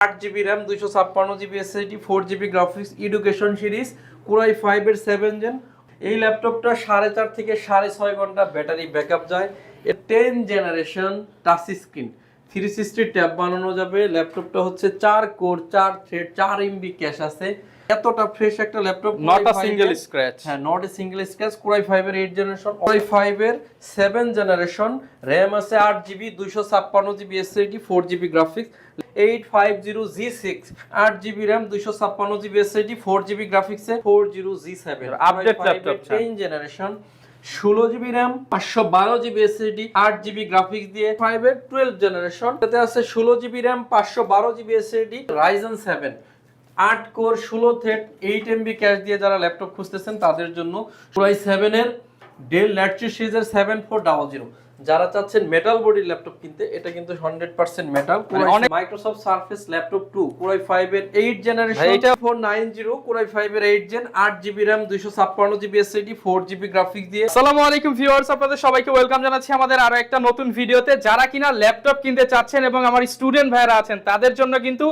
আট GB RAM দুইশো ছাপ্পান্ন GB SSD four GB graphics education series core i ফাইভের সেভেন জেন এই ল্যাপটপটা সাড়ে চার থেকে সাড়ে ছয় ঘণ্টা ব্যাটারি ব্যাকআপ যায়। Ten generation touch screen three sixty tab বানানো যাবে। ল্যাপটপটা হচ্ছে চার কোর চার থ্রেড চার এমবি ক্যাশ আছে। এতটা ফ্রেশ একটা laptop not a single scratch হ্যাঁ not a single scratch core i ফাইভের এইট জেনারেশন কোরাই ফাইভের সেভেন জেনারেশন র্যাম আছে আট জিবি দুইশো ছাপ্পান্ন GB SSD four GB graphics eight five zero G six আট জিবি র্যাম দুইশো ছাপ্পান্ন GB SSD four GB গ্রাফিক্সে four zero G seven. Ten generation ষোলো জিবি র্যাম পাঁচশো বারো জিবি এসএসডি আট জিবি গ্রাফিক্স দিয়ে ফাইভের টুয়েলভ জেনারেশন এতে আছে ষোলো জিবি র্যাম পাঁচশো বারো জিবি এসএসডি রাইজেন সেভেন আট কোর ষোলো থ্রেড এইট এমবি ক্যাশ দিয়ে যারা ল্যাপটপ খুঁজতেছেন তাদের জন্য পুরাই সেভেনের ডেল ল্যাটচি সিরিজের সেভেন ফোর ডাবল জিরো যারা চাচ্ছেন মেটাল বডির ল্যাপটপ কিনতে এটা কিন্তু হান্ড্রেড পার্সেন্ট মেটাল অনেক- Microsoft Surface laptop two core i five এর এইট জেনারেশন এটা four nine zero core i five এর এইট জেন আট জিবি র্যাম দুইশো ছাপ্পান্ন GB SSD four GB graphics দিয়ে। আসসালামু আলাইকুম ভিউয়ার্স আপনাদের সবাইকে ওয়েলকাম জানাচ্ছি আমাদের আরও একটা নতুন ভিডিওতে যারা কিনা ল্যাপটপ কিনতে চাচ্ছেন এবং আমার স্টুডেন্ট ভাইরা আছেন তাদের জন্য কিন্তু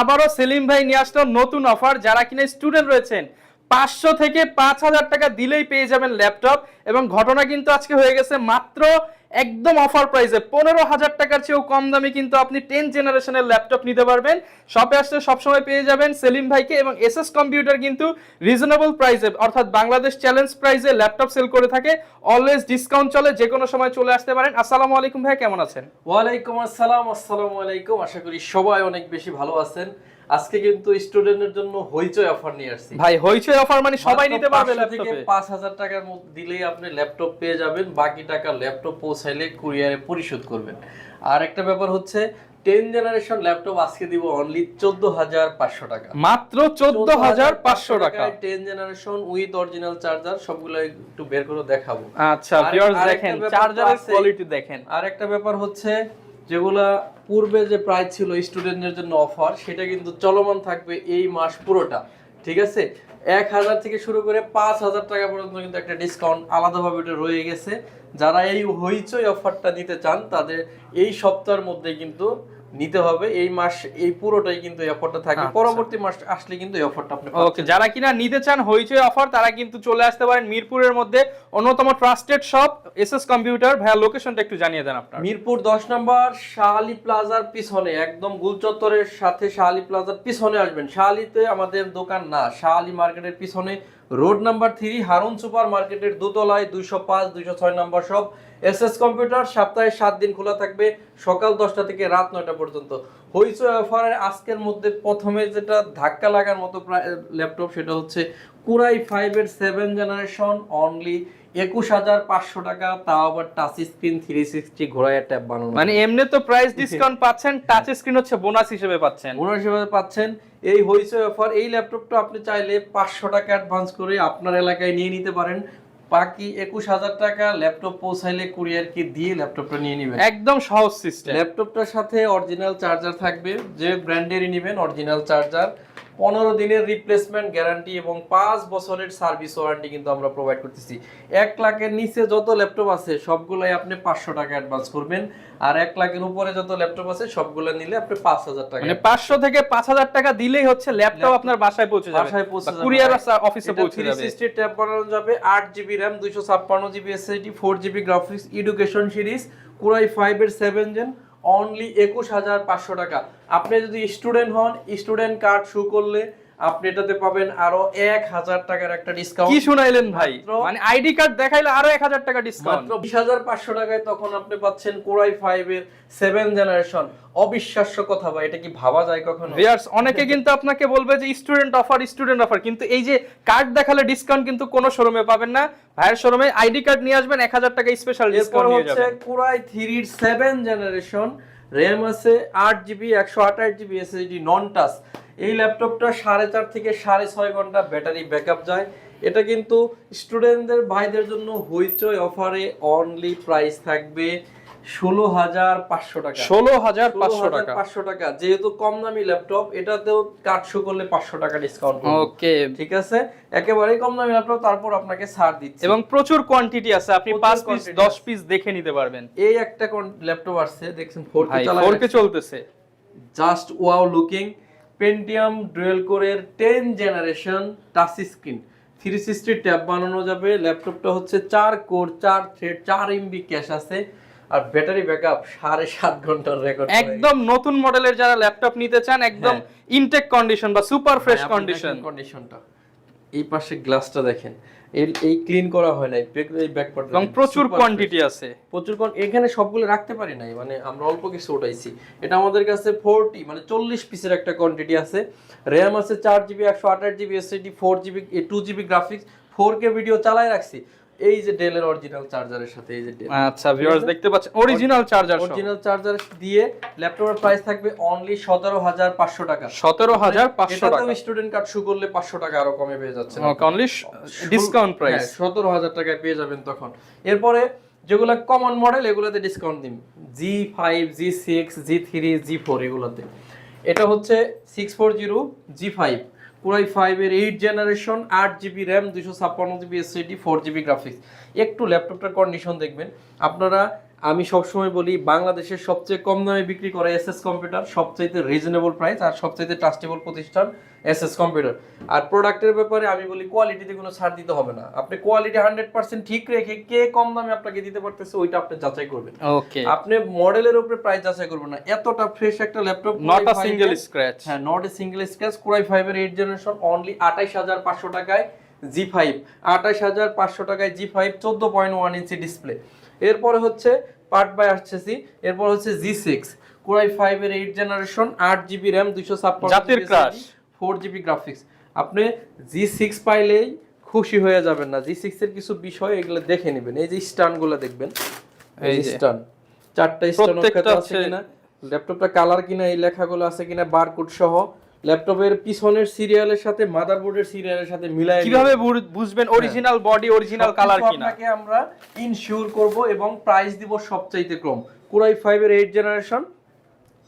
আবারও সেলিম ভাই নিয়ে আসলো নতুন অফার যারা কিনা স্টুডেন্ট রয়েছেন পাঁচশো থেকে পাঁচ হাজার টাকা দিলেই পেয়ে যাবেন ল্যাপটপ। এবং ঘটনা কিন্তু আজকে হয়ে গেছে মাত্র একদম অফার প্রাইসে। পনেরো হাজার টাকার চেয়েও কম দামে কিন্তু আপনি টেন জেনারেশনের ল্যাপটপ নিতে পারবেন। শপে আসলে সবসময় পেয়ে যাবেন সেলিম ভাইকে এবং এস এস কম্পিউটার কিন্তু রিজনেবল প্রাইসে অর্থাৎ বাংলাদেশ চ্যালেঞ্জ প্রাইসে ল্যাপটপ সেল করে থাকে। অলওয়েজ ডিসকাউন্ট চলে যে কোনো সময় চলে আসতে পারেন। আসসালামু আলাইকুম ভাই, কেমন আছেন? ওয়ালাইকুম আসসালাম, আসসালামু আলাইকুম। আশা করি সবাই অনেক বেশি ভালো আছেন। আজকে কিন্তু স্টুডেন্টের জন্য হইচই অফার নিয়ে আসছি। ভাই হইচই অফার মানে সবাই নিতে পারবে থেকে ল্যাপটপে পাঁচ হাজার টাকার মধ্যে দিলেই আপনি ল্যাপটপ পেয়ে যাবেন বাকি টাকা ল্যাপটপ পৌঁছাইলে কুরিয়ারে পরিশোধ করবেন। আর একটা ব্যাপার হচ্ছে টেন জেনারেশন ল্যাপটপ আজকে দিব অনলি চোদ্দ হাজার পাঁচশো টাকা। মাত্র চোদ্দ হাজার পাঁচশো টাকা। Ten generation with original charger সবগুলো একটু বের করে দেখাবো। আচ্ছা দেখেন চার্জারের কোয়ালিটি দেখেন। আর একটা ব্যাপার হচ্ছে যেগুলা পূর্বে যে প্রাইস ছিল স্টুডেন্টদের জন্য অফার সেটা কিন্তু চলমান থাকবে এই মাস পুরোটা, ঠিক আছে? এক হাজার থেকে শুরু করে পাঁচ হাজার টাকা পর্যন্ত কিন্তু একটা ডিসকাউন্ট আলাদাভাবে এটা রয়ে গেছে। যারা এই হইচই অফারটা নিতে চান, তাদের এই সপ্তাহের মধ্যে কিন্তু নিতে হবে। এই মাস এই পুরোটাই কিন্তু এই অফারটা থাকবে আচ্ছা। পরবর্তী মাস আসলে কিন্তু এই অফারটা আপনি ওকে যারা কিনা নিতে চান হইচই অফার তারা কিন্তু চলে আসতে পারেন মিরপুরের মধ্যে অন্যতম ট্রাস্টেড শপ এসএস কম্পিউটার ভাইয়া লোকেশনটা একটু জানিয়ে দেন আপনার। মিরপুর দশ নম্বর শাহালি প্লাজার পিছনে একদম গুলচত্বরের সাথে শাহালি প্লাজার পিছনে আসবেন। শাহালিতে আমাদের দোকান না শাহালি মার্কেটের পিছনে road number three, Harun super মার্কেটের দোতলায় দুইশো পাঁচ, দুইশো ছয় নম্বর সব এস এস কম্পিউটার, সপ্তাহে সাত দিন খোলা থাকবে সকাল দশটা থেকে রাত নয়টা পর্যন্ত। হইচই অফারের আজকের মধ্যে প্রথমে যেটা ধাক্কা লাগার মতো ল্যাপটপ সেটা হচ্ছে কুরাই ফাইভের সেভেন জেনারেশন অনলি একুশ হাজার পাঁচশো টাকা তাও আবার টাচ স্ক্রিন থ্রি সিক্সটি ঘোড়ায় ট্যাব বানানো। মানে এমনি তো প্রাইস ডিসকাউন্ট পাচ্ছেন টাচ স্ক্রিন হচ্ছে বোনাস হিসেবে পাচ্ছেন। বোনাস হিসেবে পাচ্ছেন। এই অফার এই ল্যাপটপটা আপনি চাইলে পাঁচশো টাকা অ্যাডভান্স করে আপনার এলাকায় নিয়ে নিতে পারেন। বাকি একুশ হাজার টাকা ল্যাপটপ পৌঁছাইলে কুরিয়ারকে দিয়ে ল্যাপটপটা নিয়ে নেবেন। একদম সহজ সিস্টেম ল্যাপটপটার সাথে অরিজিনাল চার্জার থাকবে যে ব্র্যান্ডেরই নেবেন অরিজিনাল চার্জার পনেরো দিনের রিপ্লেসমেন্ট গ্যারান্টি এবং পাঁচ বছরের সার্ভিস ওয়ারেন্টি কিন্তু আমরা প্রোভাইড করতেছি। এক লাখের নিচে যত ল্যাপটপ আছে সবগুলোই আপনি পাঁচশো টাকা অ্যাডভান্স করবেন। আর এক লাখের উপরে যত ল্যাপটপ আছে সবগুলো নিলে আপনি পাঁচ হাজার টাকা মানে পাঁচশো থেকে পাঁচ হাজার টাকা দিলেই হচ্ছে ল্যাপটপ আপনার বাসায় পৌঁছে যাবে। বাসায় পৌঁছে যাবে। কুরিয়ার অফিসে পৌঁছে যাবে। সিক্সটি ট্যাব বানানো যাবে আট জিবি র্যাম দুইশো ছাপ্পান্ন GB SSD four GB graphics education series core i ফাইভের সেভেন জেন অনলি একুশ হাজার পাঁচশো টাকা। আপনি যদি স্টুডেন্ট হন স্টুডেন্ট কার্ড শু করলে আপনি এটাতে পাবেন আরও এক হাজার টাকার একটা কি ডিসকাউন্ট শুনাইলেন ভাই? মানে আইডি কার্ড দেখাইলে আরও এক হাজার টাকা ডিসকাউন্ট বিশ হাজার পাঁচশো টাকায় তখন আপনি পাচ্ছেন কোরাই ফাইভের সেভেন জেনারেশন অবিশ্বাস্য কথা ভাই এটা কি ভাবা যায় কখনো? ভিউয়ার্স অনেকে কিন্তু আপনাকে বলবে যে স্টুডেন্ট অফার স্টুডেন্ট অফার কিন্তু এই যে কার্ড দেখালে ডিসকাউন্ট কিন্তু কোনো শোরুমে পাবেন না। ভাইয়ের শোরুমে আইডি কার্ড নিয়ে আসবেন এক হাজার টাকা স্পেশাল ডিসকাউন্ট নিয়ে যাবেন। কুরাই থ্রির সেভেন জেনারেশন র্যাম আছে আট জিবি একশো আঠাশ জিবি এসএসডি নন টাচ এই ল্যাপটপটা সাড়ে চার থেকে সাড়ে ছয় ঘণ্টা ব্যাটারি ব্যাকআপ যায়। এটা কিন্তু স্টুডেন্টদের ভাইদের জন্য হইচই অফারে অনলি প্রাইস থাকবে ষোলো হাজার পাঁচশো টাকা। ষোলো হাজার পাঁচশো টাকা। পাঁচশো টাকা। যেহেতু কম দামি ল্যাপটপ এটাতেও কাটশো করলে পাঁচশো টাকা ডিসকাউন্ট ওকে ঠিক আছে? একেবারেই কম দামি ল্যাপটপ তারপর আপনাকে ছাড় দিচ্ছে। এবং প্রচুর কোয়ান্টিটি আছে। আপনি পাঁচ পিস দশ পিস দেখে নিতে পারবেন। এই একটা ল্যাপটপ আসছে দেখছেন ফোর কে চলতেছে। Just wow looking Pentium dual কোরের ten generation touch screen. Three sixty tab বানানো যাবে ল্যাপটপটা হচ্ছে চার কোর চার থ্রেড চার এমবি ক্যাশ আছে আর ব্যাটারি ব্যাকআপ সাড়ে সাত ঘণ্টার রেকর্ড একদম নতুন মডেলের যারা ল্যাপটপ নিতে চান একদম ইনটেক কন্ডিশন বা সুপার ফ্রেশ কন্ডিশন কন্ডিশনটা এই পাশে গ্লাসটা দেখেন। এই ক্লিন করা হয় নাই এই ব্যাক পার্ট এবং প্রচুর কোয়ান্টিটি আছে। প্রচুর এখানে সবগুলো রাখতে পারি নাই মানে আমরা অল্প কিছু উঠাইছি। এটা আমাদের কাছে ফোরটি মানে চল্লিশ পিসের একটা কোয়ান্টিটি আছে। র্যাম আছে চার জিবি একশো আঠাশ GB SSD four GB two GB graphics four K video চালায় রাখছি। এই যে ডেলের অরিজিনাল চার্জারের সাথে এই যে ডেল আচ্ছা ভিউয়ার্স দেখতে পাচ্ছেন অরিজিনাল চার্জার অরিজিনাল চার্জার দিয়ে ল্যাপটপের প্রাইস থাকবে অনলি সতেরো হাজার পাঁচশো টাকা। সতেরো হাজার স্টুডেন্ট কার্ড শু করলে পাঁচশো টাকা আরও কমে পেয়ে যাচ্ছে অনলি ডিসকাউন্ট প্রাইস হ্যাঁ, সতেরো হাজার টাকায় পেয়ে যাবেন তখন। এরপরে যেগুলো কমন মডেল এগুলোতে ডিসকাউন্ট দিন। G five G six G three G four এগুলোতে। এটা হচ্ছে six four zero G five core i ফাইভের এইট জেনারেশন আট জিবি র্যাম দুশো ছাপ্পান্ন GB SSD four GB graphics একটু ল্যাপটপটার কন্ডিশন দেখবেন। আপনারা আমি সবসময় বলি বাংলাদেশের সবচেয়ে কম দামে বিক্রি করে এসএস কম্পিউটার সবচাইতে রিজনেবল প্রাইস আর সবচাইতে ট্রাস্টেবল প্রতিষ্ঠান এসএস কম্পিউটার। আর প্রোডাক্টের ব্যাপারে আমি বলি কোয়ালিটিতে কোনো ছাড় দিতে হবে না। আপনি কোয়ালিটি হান্ড্রেড পার্সেন্ট ঠিক রেখে কে কম দামে আপনাকে দিতে পারতেছে ওইটা আপনি যাচাই করবেন। ওকে আপনি মডেলের উপরে প্রাইস যাচাই করবেন না। এতটা ফ্রেশ একটা laptop not a single scratch হ্যাঁ not a single scratch core i ফাইভের এইট জেনারেশন অনলি আঠাইশ হাজার পাঁচশো টাকায় জি ফাইভ আঠাইশ হাজার পাঁচশো টাকায় জি ফাইভ চোদ্দ পয়েন্ট ওয়ান ইঞ্চি ডিসপ্লে এরপরে হচ্ছে পার্ট বাই আসছেছি এরপর হচ্ছে জি সিক্স কোরাই ফাইভের এইট জেনারেশন আট জিবি র্যাম দুইশো ছাপ্পান্ন জাতির। ফোর জিবি গ্রাফিক্স আপনি জি সিক্স পাইলেই খুশি হয়ে যাবেন না জি সিক্স এর কিছু বিষয় এগুলো দেখে নেবেন এই যে স্টানগুলো দেখবেন এই। স্টান চারটা স্টান আছে কিনা ল্যাপটপটা কালার কিনা এই লেখাগুলো আছে কিনা বারকোড সহ ল্যাপটপের পিছনের সিরিয়ালের সাথে মাদারবোর্ডের সিরিয়ালের সাথে মিলায় কীভাবে বুঝবেন অরিজিনাল বডি অরিজিনাল কালার কিনা? আপনাকে আমরা ইনশিওর করব এবং প্রাইস দিব সবচাইতে কম। কুরাই ফাইভের এইট জেনারেশন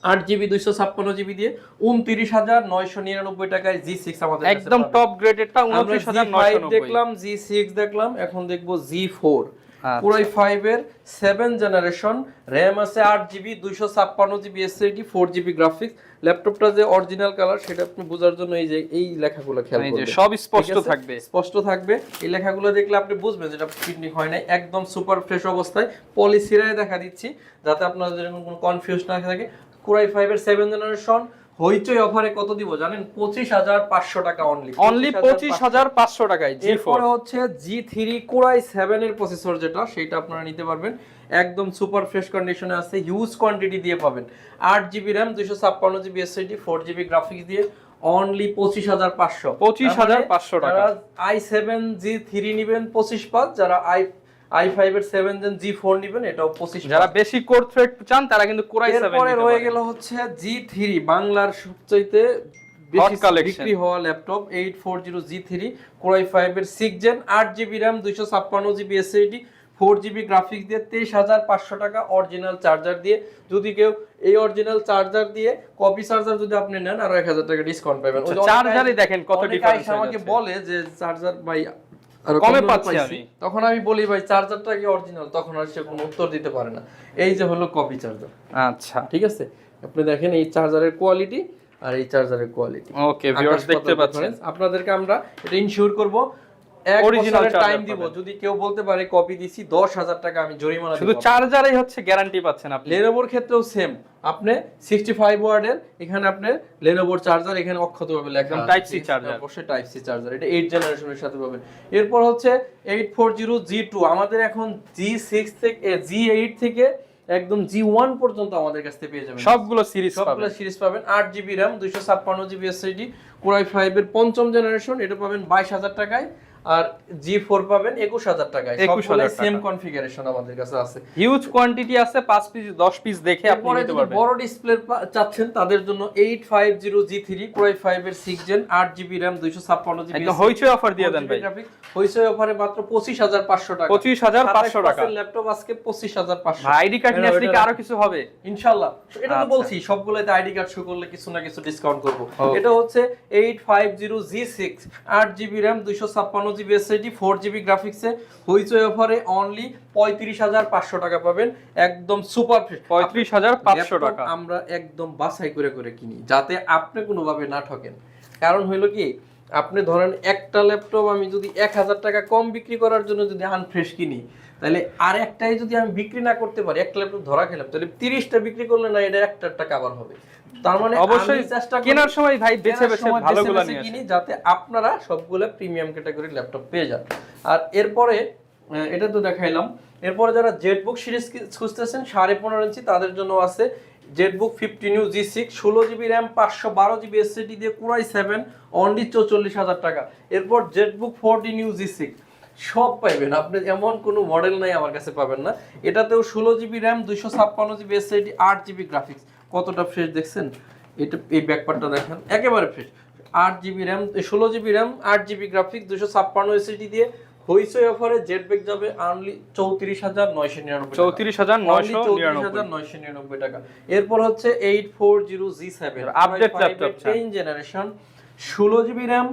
আট জিবি দুইশো ছাপ্পান্ন জিবি দিয়ে উনত্রিশ হাজার নয়শো নিরানব্বই টাকায় জি সিক্স আমাদের একদম টপ গ্রেডেডটা আমরা উনত্রিশ জি হাজার ফাইভ নয়শো দেখলাম জি সিক্স দেখলাম এখন দেখব জি ফোর আচ্ছা। পুরাই ফাইভের সেভেন জেনারেশন র্যাম আছে আট জিবি দুইশো ছাপ্পান্ন GB SSD four GB graphics ল্যাপটপটা যে অরিজিনাল কালার সেটা আপনি বোঝার জন্য এই যে এই লেখাগুলো খেয়াল করবেন। সব স্পষ্ট থাকবে। স্পষ্ট থাকবে। এই লেখাগুলো দেখলে আপনি বুঝবেন যেটা পিকনিক হয় নাই একদম সুপার ফ্রেশ অবস্থায়। পলিসিরায় দেখা দিচ্ছি যাতে আপনাদের কোনো কনফিউজ না থাকে। কুরাই ফাইভের সেভেন জেনারেশন হইচই অফারে কত দিব জানেন? পঁচিশ হাজার পাঁচশো টাকা অনলি অনলি পঁচিশ হাজার পাঁচশো টাকায় এরপরে হচ্ছে G three core i seven এর প্রসেসর যেটা সেটা আপনারা নিতে পারবেন। একদম সুপার ফ্রেশ কন্ডিশনে আছে হিউজ কোয়ান্টিটি দিয়ে পাবেন। আট জিবি র্যাম দুইশো ছাপ্পান্ন GB SSD four GB graphics দিয়ে অনলি পঁচিশ হাজার পাঁচশো। 25,500 টাকা। আই সেভেন জি থ্রি নিবেন পঁচিশ পাঁচ যারা আই আই ফাইভ এর সেভেন জেন জি ফোর নিবেন এটাও পঁচিশ যারা বেশি কোর থ্রেড চান তারা কিন্তু কোরাই সেভেন রয়ে গেল হচ্ছে জি থ্রি বাংলার সবচাইতে বেশি বিক্রি হওয়া laptop eight four zero G three core i five এর সিক্স জেন আট জিবি র্যাম দুইশো ছাপ্পান্ন GB SSD four GB graphics দিয়ে তেইশ হাজার পাঁচশো টাকা অরিজিনাল চার্জার দিয়ে। যদি কেউ এই অরিজিনাল চার্জার দিয়ে কপি চার্জার যদি আপনি নেন আরও এক হাজার টাকা ডিসকাউন্ট পাবেন চার্জারই দেখেন কত ডিফারেন্স আমাকে বলে যে চার্জার ভাই আরও কমে পাচ্ছি আমি। তখন আমি বলি ভাই চার্জারটা কি অরিজিনাল তখন আর সে কোনো উত্তর দিতে পারে না। এই যে হলো কপি চার্জার আচ্ছা। ঠিক আছে? আপনি দেখেন এই চার্জারের কোয়ালিটি আর এই চার্জারের কোয়ালিটি ওকে ভিউয়ার্স দেখতে পাচ্ছেন। আপনাদেরকে আমরা এটা ইনশিওর করব এক Original বছরের টাইম দিব। যদি কেউ বলতে পারে কপি দিছি দশ হাজার টাকা আমি জরিমানা শুধু দিব। হচ্ছে গ্যারান্টি পাচ্ছেন আপনি। লেনোভোর ক্ষেত্রেও সেম আপনি সিক্সটি ফাইভ এখানে আপনি লেনোভোর চার্জার এখানে অক্ষতভাবে লেখা একদম আছে। Type অবশ্যই টাইপ সি চার্জার এটা এইট জেনারেশনের সাথে পাবেন। এরপর হচ্ছে আমাদের এখন থেকে একদম জি ওয়ান পর্যন্ত আমাদের কাছ থেকে পেয়ে যাবেন। সবগুলো সিরিজ সবগুলো সিরিজ পাবেন। আট জিবি র্যাম দুইশো ছাপ্পান্ন জিবি এসএসডি কোরাই ফাইভ এর পঞ্চম জেনারেশন এটা পাবেন বাইশ হাজার টাকায়। আর জি ফোর পাবেন একুশ হাজার টাকায়। 21,000 টাকা। সেম কনফিগারেশন আমাদের কাছে আছে। হিউজ কোয়ান্টিটি আছে পাঁচ পিস দশ পিস দেখে আপনি নিতে পারবেন। বড় ডিসপ্লে চাচ্ছেন তাদের জন্য eight five zero G three five এর সিক্স জেন আট জিবি র্যাম দুইশো ছাপ্পান্ন জিবি হইচই অফার দিয়ে দেন ভাই। হইচই অফারে মাত্র পঁচিশ হাজার পাঁচশো টাকা। পঁচিশ হাজার পাঁচশো টাকা। ল্যাপটপ আজকে পঁচিশ হাজার পাঁচশো। আইডি কার্ড নিয়ে আসলে আরও কিছু হবে? ইনশাল্লাহ এটা তো আচ্ছা। বলছি সবগুলোতে আইডি কার্ড শো করলে কিছু না কিছু ডিসকাউন্ট করব। এটা হচ্ছে eight five zero G six আট জিবি র্যাম দুইশো ছাপ্পান্ন জিবি এসএসডি ফোর জিবি গ্রাফিক্সে হইচই অফারে অনলি পঁয়ত্রিশ হাজার পাঁচশো টাকা পাবেন। একদম সুপার পঁয়ত্রিশ হাজার পাঁচশো টাকা। আমরা একদম বাছাই করে করে কিনি যাতে আপনি কোনোভাবে না ঠকেন। কারণ হইল কি আপনি ধরেন একটা ল্যাপটপ আমি যদি এক হাজার টাকা কম বিক্রি করার জন্য যদি আনফ্রেশ কিনি তাহলে আর একটাই যদি আমি বিক্রি না করতে পারি একটা ল্যাপটপ ধরা খেলাম তাহলে তিরিশটা বিক্রি করলে না এটা একটা টাকা আবার হবে। তার মানে অবশ্যই চেষ্টা কেনার সময় ভাই বেছে বেছে ভালোগুলো নিয়ে কিনি যাতে আপনারা সবগুলো প্রিমিয়াম ক্যাটাগরির ল্যাপটপ পেয়ে যান। আর এরপরে এটা তো দেখাইলাম এরপরে যারা জেটবুক সিরিজ খুঁজতেছেন সাড়ে পনেরো ইঞ্চি তাদের জন্য আছে ZenBook fifty U G six ষোলো জিবি র্যাম পাঁচশো বারো জিবি এসএসডি দিয়ে কুড়াই সেভেন অনলি চৌচল্লিশ হাজার টাকা। এরপর ZenBook fourteen U G six সব পাইবেন। আপনি এমন কোনো মডেল নাই আমার কাছে পাবেন না। এটাতেও ষোলো জিবি র্যাম দুইশো ছাপ্পান্ন জিবি এসএসডি আট জিবি গ্রাফিক্স কতটা ফ্রেশ দেখছেন? এটা, এই ব্যাকপার্টটা দেখেন। একেবারে ফ্রেশ আট জিবি র্যাম ষোলো জিবি র্যাম আট জিবি গ্রাফিক্স দুশো ছাপ্পান্ন এসএসডি দিয়ে হইচই অফারে জেট ব্যাক যাবে অনলি চৌত্রিশ হাজার নয়শো নিরানব্বই চৌত্রিশ হাজার নয়শো চৌত্রিশ হাজার নয়শো নিরানব্বই টাকা। এরপর হচ্ছে eight four zero G seven laptop চান। টেন জেনারেশন ষোলো জিবি র্যাম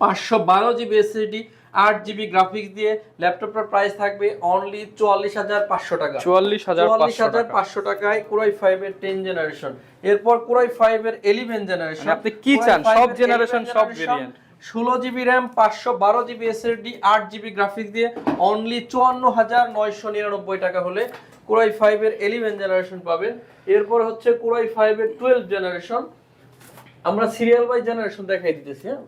পাঁচশো বারো জিবি এসএসডি আট জিবি গ্রাফিক্স দিয়ে ল্যাপটপটার প্রাইস থাকবে অনলি চুয়াল্লিশ হাজার পাঁচশো টাকা। চুয়াল্লিশ হাজার চুয়াল্লিশ হাজার পাঁচশো টাকায় কুরাই ফাইভ এর টেন জেনারেশন এরপর কুরাই ফাইভ এর ইলেভেন জেনারেশন মানে আপনি কি চান? সব generation, সব variant। ষোলো জিবি র্যাম পাঁচশো বারো জিবি এসএসডি আট জিবি গ্রাফিক্স দিয়ে অনলি চুয়ান্ন হাজার নয়শো নিরানব্বই টাকা হলে কুরাই ফাইভ এর ইলেভেন জেনারেশন পাবেন। এরপর হচ্ছে কুরাই ফাইভ এর টুয়েলভ জেনারেশন আমরা সিরিয়াল বাই জেনারেশন দেখাই দিতেছি হ্যাঁ?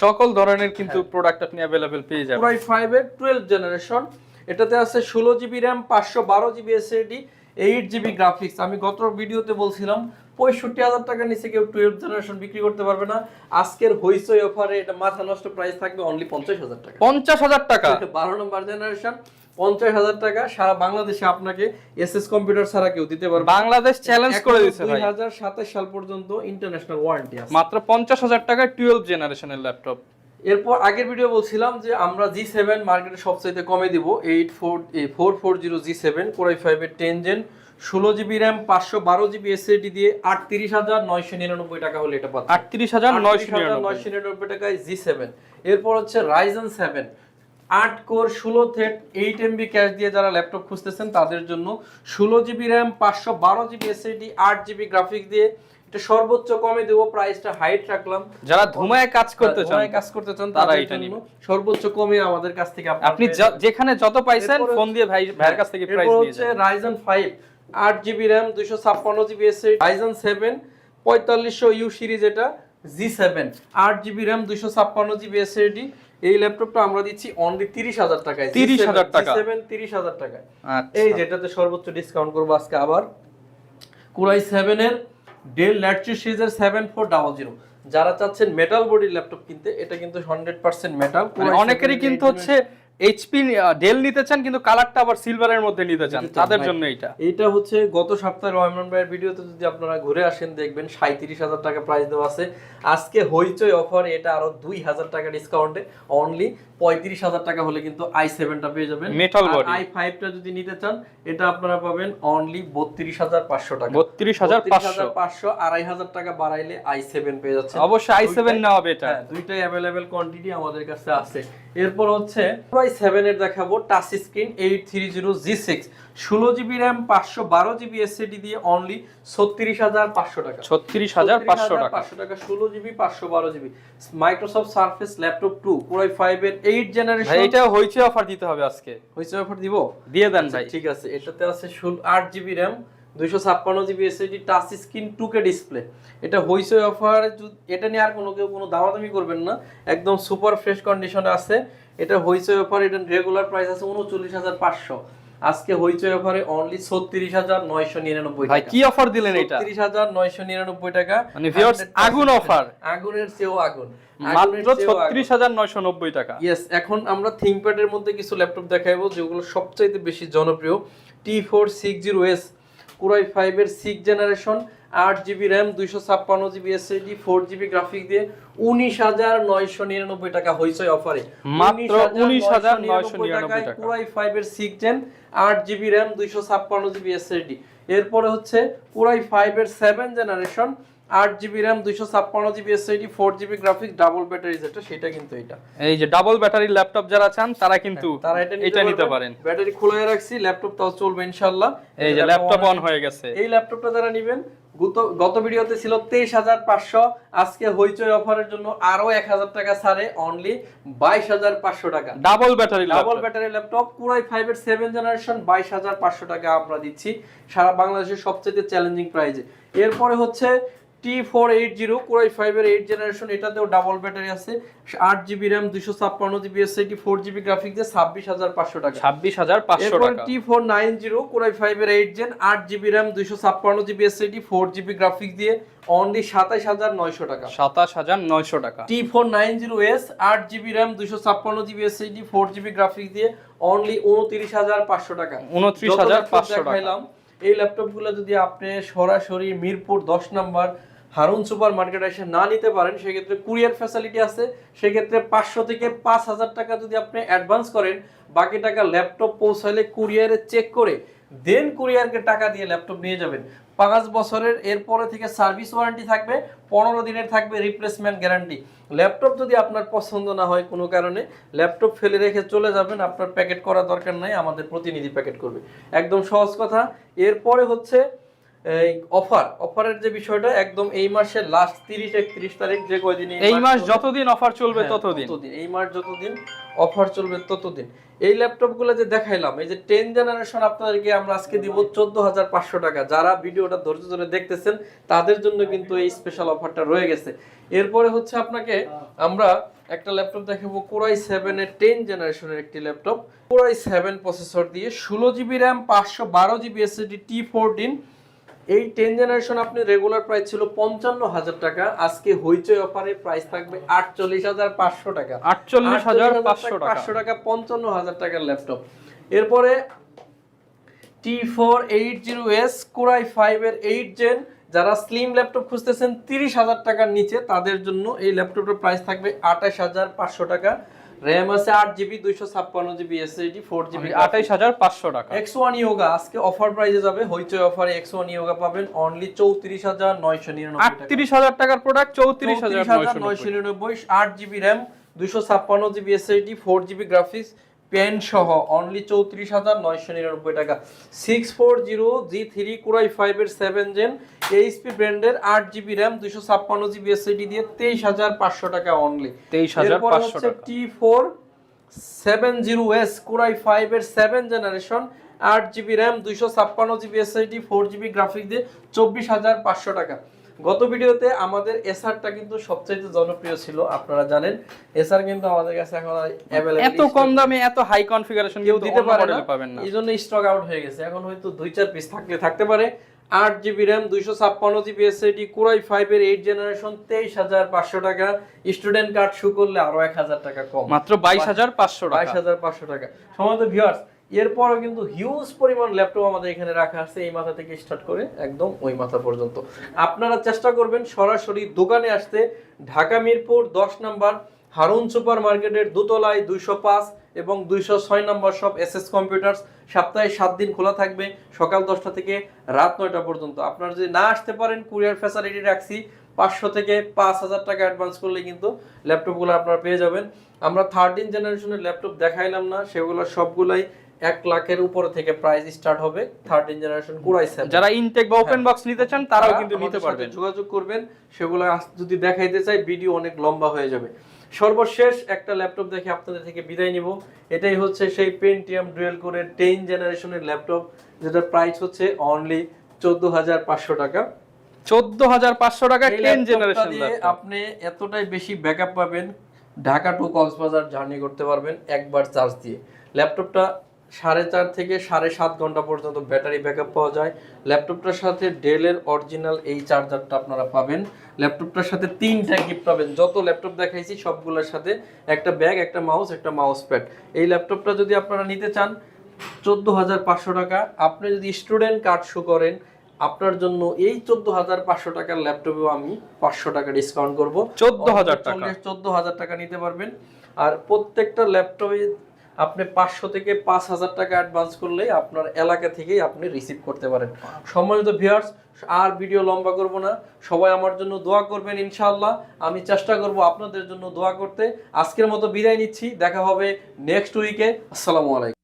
সকল ধরনের কিন্তু প্রোডাক্ট আপনি অ্যাভেলেবেল পেয়ে যাবেন। কোরাই ফাইভ এর টুয়েলভ জেনারেশন এটাতে আছে ষোলো জিবি র্যাম পাঁচশো বারো GB SSD eight GB graphics আমি গত ভিডিওতে বলছিলাম পঁয়ষট্টি হাজার টাকার নিচে কেউ টুয়েলভ জেনারেশন বিক্রি করতে পারবে না। আজকের হইচই অফারে এটা মাথা নষ্ট প্রাইস থাকবে অনলি পঞ্চাশ হাজার টাকা। পঞ্চাশ হাজার টাকা? বারো নম্বর জেনারেশন পঞ্চাশ হাজার টাকা। সারা বাংলাদেশে আপনাকে এস এস কম্পিউটার ছাড়া কেউ দিতে পারবে বাংলাদেশ চ্যালেঞ্জ করে দিচ্ছে দুই হাজার সাতাশ সাল পর্যন্ত ইন্টারন্যাশনাল ওয়ারেন্টি আছে। মাত্র পঞ্চাশ হাজার টাকায় টুয়েলভ জেনারেশনের ল্যাপটপ এরপর আগের ভিডিও বলছিলাম যে আমরা জি সেভেন মার্কেটে সবচাইতে কমে দিব eight four four four zero G seven core i ফাইভের টেন জেন ষোলো জিবি র্যাম পাঁচশো বারো জিবি এসএডি দিয়ে আটত্রিশ হাজার নয়শো নিরানব্বই টাকা হলে এটা পাচ্ছে আটত্রিশ হাজার নয়শো নয়শো নিরানব্বই টাকায় জি সেভেন এরপর হচ্ছে রাইজন সেভেন আট কোর ষোলো থেট এইট এমবি ক্যাশ দিয়ে যারা ল্যাপটপ খুঁজতেছেন তাদের জন্য ষোলো জিবি র্যাম পাঁচশো বারো জিবি এসএডি আট জিবি গ্রাফিক্স দিয়ে এটা সর্বোচ্চ কমে দেবো প্রাইসটা হাইট রাখলাম যারা ধুমায় কাজ করতে চান ধোঁয়ায় কাজ করতে চান তারা এটা জন্য সর্বোচ্চ কমে আমাদের কাছ থেকে আপনি। যেখানে যত পাইছেন ফোন দিয়ে ভাই ভাইয়ের কাছ থেকে প্রাইস নিয়ে হচ্ছে জিবি র্যাম দুইশো ছাপ্পান্ন জিবি এসে রাইজন সেভেন পঁয়তাল্লিশশো ইউ সিরিজ এটা জি সেভেন আট জিবি র্যাম দুইশো ছাপ্পান্ন জিবি এসএডি এই ল্যাপটপটা আমরা দিচ্ছি অনলি তিরিশ হাজার টাকায় 30,000 টাকা। সেভেন তিরিশ হাজার টাকায় আচ্ছা। এই যেটাতে সর্বোচ্চ ডিসকাউন্ট করব আজকে আবার কুরাই সেভেনের ডেল ল্যাটচি সিরিজের সেভেন ফোর ডাবল জিরো যারা চাচ্ছেন মেটাল বডির ল্যাপটপ কিনতে এটা কিন্তু হান্ড্রেড পার্সেন্ট মেটাল অনেকেরই কিন্তু হচ্ছে এইচপি ডেল নিতে চান কিন্তু কালারটা আবার সিলভারের মধ্যে নিতে চান। তাদের। জন্য এটা এইটা হচ্ছে গত সপ্তাহে রহমান ভাইয়ের ভিডিওতে যদি আপনারা ঘুরে আসেন দেখবেন সাঁত্রিশ হাজার টাকা প্রাইস দেওয়া আছে। আজকে হইচই অফার এটা আরও দুই হাজার টাকা ডিসকাউন্টে অনলি পঁয়ত্রিশ হাজার টাকা হলে কিন্তু আই সেভেনটা পেয়ে যাবেন। মেটাল বডি আই ফাইভটা যদি নিতে চান এটা আপনারা পাবেন অনলি বত্রিশ হাজার পাঁচশো টাকা। বত্রিশ হাজার পাঁচশো। আড়াই হাজার টাকা বাড়াইলে আই সেভেন পেয়ে যাচ্ছে অবশ্যই আই সেভেন না হবে এটা দুইটাই অ্যাভেলেবেল কোয়ান্টিটি আমাদের কাছে আছে। এরপর হচ্ছে প্রায় সেভেন এর দেখাবো touch screen eight three zero G six ষোলো জিবি র্যাম পাঁচশো বারো জিবি এসএডি দিয়ে অনলি ছত্রিশ হাজার পাঁচশো টাকা। ছত্রিশ হাজার পাঁচশো টাকা। পাঁচশো টাকা ষোলো জিবি পাঁচশো বারো GB Microsoft Surface laptop two core i five এর এইট জেনারেশন এটা হইচে অফার দিতে হবে আজকে। হয়েছে অফার দিব? দিয়ে দেন ভাই। ঠিক আছে এটাতে আছে ষোলো আট জিবি র্যাম দুইশো ছাপ্পান্ন GB SSD touch screen two K display এটা হইচই অফার এটা নিয়ে আর কোনো কেউ কোনো দামাদামি করবেন না। একদম সুপার ফ্রেশ কন্ডিশনে আছে। এটা হইচই অফার এটা রেগুলার প্রাইস আছে উনচল্লিশ হাজার পাঁচশো। আজকে হইচই অফারে অনলি ছত্রিশ হাজার নয়শো নিরানব্বই ভাই কি অফার দিলেন এটা? ছত্রিশ হাজার নয়শো নিরানব্বই টাকা। মানে viewers, 100% আগুন অফার আগুনের চেয়েও আগুন। মাত্র ছত্রিশ হাজার নয়শো নব্বই টাকা। ইয়েস এখন আমরা থিংকপ্যাডের মধ্যে কিছু ল্যাপটপ দেখাবো যেগুলো সবচাইতে বেশি জনপ্রিয়। T four six zero S core i ফাইভের সিক্স জেনারেশন আট জিবি র্যাম দুইশো ছাপ্পান্ন GB SSD four GB graphic দিয়ে উনিশ হাজার নয়শো নিরানব্বই টাকা হইচই অফারে মাত্র 19,999 টাকায় টাকা। কুরাই ফাইভের সিক্স জেন আট জিবি র্যাম দুইশো ছাপ্পান্ন জিবি এসএসডি এরপরে হচ্ছে কুরাই ফাইভের সেভেন জেনারেশন আট জিবি র্যাম দুইশো ছাপ্পান্ন GB SSD four GB graphics double battery যেটা সেটা কিন্তু এটা। এই যে ডাবল ব্যাটারি ল্যাপটপ যারা চান তারা কিন্তু হ্যাঁ, তারা এটা নিতে পারেন। ব্যাটারি খোলা রাখছি ল্যাপটপ তাও চলবে ইনশাল্লাহ এই যে ল্যাপটপ অন হয়ে গেছে। এই ল্যাপটপটা যারা নেবেন গত ভিডিওতে ছিল তেইশ হাজার পাঁচশো আজকে হইচই অফারের জন্য আরও এক হাজার টাকা ছাড়ে অনলি বাইশ হাজার পাঁচশো টাকা। Double battery double battery laptop core i five এর সেভেন জেনারেশন বাইশ হাজার পাঁচশো টাকা আমরা দিচ্ছি। সারা বাংলাদেশের সবচেয়ে চ্যালেঞ্জিং প্রাইজে এরপরে হচ্ছে T four eight zero core i five এর এইট জেনারেশন এটাতেও ডাবল ব্যাটারি আছে। আট জিবি র্যাম দুশো ছাপ্পান্ন GB SSD four GB graphic দিয়ে ছাব্বিশ হাজার পাঁচশো টাকা। ছাব্বিশ হাজার পাঁচশো টাকা। T four nine zero core i five এর এইট জেন আট জিবি র্যাম দুইশো ছাপ্পান্ন GB SSD four GB graphics দিয়ে অনলি সাতাইশ হাজার নয়শো টাকা। সাতাশ হাজার নয়শো টাকা। T four nine zero S আট জিবি র্যাম দুইশো ছাপ্পান্ন GB SSD four GB graphics দিয়ে অনলি উনত্রিশ হাজার পাঁচশো টাকা। উনত্রিশ হাজার পাঁচশো টাকা। এই ল্যাপটপগুলো যদি আপনি সরাসরি মিরপুর দশ নাম্বার হারুন সুপার মার্কেটে এসে না নিতে পারেন, সেক্ষেত্রে কুরিয়ার ফ্যাসিলিটি আছে। সেক্ষেত্রে পাঁচশো থেকে পাঁচ হাজার টাকা যদি আপনি অ্যাডভান্স করেন, বাকি টাকা ল্যাপটপ পৌঁছালে কুরিয়ারে চেক করে দেন কুরিয়ারকে টাকা দিয়ে ল্যাপটপ নিয়ে যাবেন। পাঁচ বছরের এরপরে থেকে সার্ভিস ওয়ারেন্টি থাকবে, পনেরো দিনের থাকবে রিপ্লেসমেন্ট গ্যারান্টি ল্যাপটপ যদি আপনার পছন্দ না হয় কোনো কারণে ল্যাপটপ ফেলে রেখে চলে যাবেন, আপনার প্যাকেট করা দরকার নাই, আমাদের প্রতিনিধি প্যাকেট করবে। একদম সহজ কথা। এরপরে হচ্ছে এই অফার অফারের যে বিষয়টা একদম এই মাসের লাস্ট তিরিশ একত্রিশ তারিখ যে কয়দিন এই মাস যতদিন অফার চলবে হ্যাঁ, ততদিন। এই মাস যতদিন অফার চলবে ততদিন। এই ল্যাপটপগুলো যে দেখাইলাম এই যে টেন জেনারেশন আপনাদেরকে আমরা আজকে দিব চোদ্দ হাজার পাঁচশো টাকা। যারা ভিডিওটা ধৈর্য ধরে দেখতেছেন তাদের জন্য কিন্তু এই স্পেশাল অফারটা রয়ে গেছে। এরপরে হচ্ছে আপনাকে আমরা একটা ল্যাপটপ দেখাবো কোরাই সেভেন এর টেন জেনারেশনের একটি ল্যাপটপ কোরাই সেভেন প্রসেসর দিয়ে ষোলো জিবি র্যাম পাঁচশো বারো জিবি এসএসডি টি ফোরটিন এই টেন জেনারেশন আপনি রেগুলার প্রাইস ছিল পঞ্চান্ন হাজার টাকা। আজকে হইচই অফারে প্রাইস থাকবে আটচল্লিশ হাজার পাঁচশো টাকা। আটচল্লিশ হাজার পাঁচশো টাকা। পঞ্চান্ন হাজার টাকার ল্যাপটপ এরপরে T four eight zero S core i five এর এইট জেন যারা স্লিম ল্যাপটপ খুঁজতেছেন তিরিশ হাজার টাকার নিচে তাদের জন্য এই ল্যাপটপের প্রাইস থাকবে আঠাশ হাজার পাঁচশো টাকা। র্যাম আছে আট জিবি দুইশো ছাপ্পান্ন জিবি এসএসডি ফোর জিবি আঠাইশ হাজার পাঁচশো টাকা। এক্স ওয়ান ইয়োগা আজকে অফার প্রাইসে যাবে। হইচই অফারে এক্স ওয়ান ইয়োগা পাবেন। অনলি চৌত্রিশ হাজার নয়শো নিরানব্বই টাকা। আটত্রিশ হাজার টাকার প্রোডাক্ট চৌত্রিশ হাজার নয়শো নয়শো নিরানব্বই আট জিবি র্যাম দুইশো ছাপ্পান্ন GB SSD four GB graphics pen সহ অনলি চৌত্রিশ হাজার নয়শো নিরানব্বই টাকা। Six four zero G three core i ফাইভের সেভেন জেন এইচপি ব্র্যান্ডের আট জিবি র্যাম দুইশো ছাপ্পান্ন জিবি এসএসডি দিয়ে তেইশ হাজার পাঁচশো টাকা অনলি তেইশ হাজার পাঁচশো T four seven zero S core i five এর সেভেন জেনারেশন আট জিবি র্যাম দুইশো ছাপ্পান্ন GB SSD four GB graphic দিয়ে চব্বিশ হাজার পাঁচশো টাকা। গত ভিডিওতে আমাদের এসআরটা কিন্তু সবচেয়ে জনপ্রিয় ছিল আপনারা জানেন। এসআর কিন্তু আমাদের কাছে এখন অ্যাভেলেবল এত কম দামে এত হাই কনফিগারেশন কেউ দিতে পারে না। পাবেন না। এই জন্য স্টক আউট হয়ে গেছে। এখন হয়তো দুই চার পিস থাকলে থাকতে পারে। আট জিবি র্যাম দুইশো ছাপ্পান্ন GB SSD core i five এর এইট জেনারেশন তেইশ হাজার পাঁচশো টাকা। স্টুডেন্ট কার্ড শু করলে আরও এক হাজার টাকা কম। মাত্র বাইশ হাজার পাঁচশো বাইশ হাজার পাঁচশো টাকা। সময় ভিউয়ার্স এরপরও কিন্তু হিউজ পরিমাণ ল্যাপটপ আমাদের এখানে রাখা আছে এই মাথা থেকে স্টার্ট করে একদম ওই মাথা পর্যন্ত। আপনারা চেষ্টা করবেন সরাসরি দোকানে আসতে। ঢাকা মিরপুর দশ নাম্বার হারুন সুপার মার্কেটের দোতলায় দুইশো পাঁচ এবং দুইশো ছয় নম্বর সব এস এস কম্পিউটার্স সপ্তাহে সাত দিন খোলা থাকবে সকাল দশটা থেকে রাত নয়টা পর্যন্ত। আপনারা যদি না আসতে পারেন কুরিয়ার ফ্যাসিলিটি রাখছি পাঁচশো থেকে পাঁচ হাজার টাকা অ্যাডভান্স করলে কিন্তু ল্যাপটপগুলো আপনারা পেয়ে যাবেন। আমরা থার্টিন জেনারেশনের ল্যাপটপ দেখাইলাম না সেগুলো সবগুলাই এক লাখের উপরে থেকে প্রাইস স্টার্ট হবে থার্টিন জেনারেশন সেভেন যারা ইনটেক বা ওপেন বক্স নিতে চান তারাও তারা কিন্তু নিতে পারবেন। যোগাযোগ করবেন সেগুলো যদি দেখাইতে চাই ভিডিও অনেক লম্বা হয়ে যাবে। সর্বশেষ একটা ল্যাপটপ দেখে আপনাদের থেকে বিদায় নিব। এটাই হচ্ছে সেই পেন্টিয়াম ডুয়েল কোরের টেন জেনারেশনের ল্যাপটপ যেটার প্রাইস হচ্ছে অনলি চোদ্দ হাজার পাঁচশো টাকা। চোদ্দ হাজার পাঁচশো টাকা টেন জেনারেশন দিয়ে আপনি এতটাই বেশি ব্যাকআপ পাবেন ঢাকা টু কক্সবাজার জার্নি করতে পারবেন একবার চার্জ দিয়ে। ল্যাপটপটা সাড়ে চার থেকে সাড়ে সাত ঘণ্টা পর্যন্ত ব্যাটারি ব্যাকআপ পাওয়া যায়। ল্যাপটপটার সাথে ডেলের অরিজিনাল এই চার্জারটা আপনারা পাবেন। ল্যাপটপটার সাথে তিনটা গিফট পাবেন। যত ল্যাপটপ দেখাইছি সবগুলোর সাথে একটা ব্যাগ একটা মাউস একটা মাউস প্যাড এই ল্যাপটপটা যদি আপনারা নিতে চান চোদ্দ হাজার পাঁচশো টাকা। আপনি যদি স্টুডেন্ট কার্ড শো করেন আপনার জন্য এই চোদ্দ হাজার পাঁচশো টাকার ল্যাপটপেও আমি পাঁচশো টাকা ডিসকাউন্ট করব। 14,000 টাকা। চোদ্দ হাজার টাকা নিতে পারবেন। আর প্রত্যেকটা ল্যাপটপে আপনি পাঁচশো থেকে পাঁচ হাজার টাকা অ্যাডভান্স করলে আপনার এলাকা থেকেই আপনি রিসিভ করতে পারেন। সম্মানিত ভিউয়ার্স আর ভিডিও লম্বা করব না। সবাই আমার জন্য দোয়া করবেন ইনশাআল্লাহ। আমি চেষ্টা করব আপনাদের জন্য দোয়া করতে। আজকের মতো বিদায় নিচ্ছি। দেখা হবে নেক্সট উইকে আসসালামু আলাইকুম।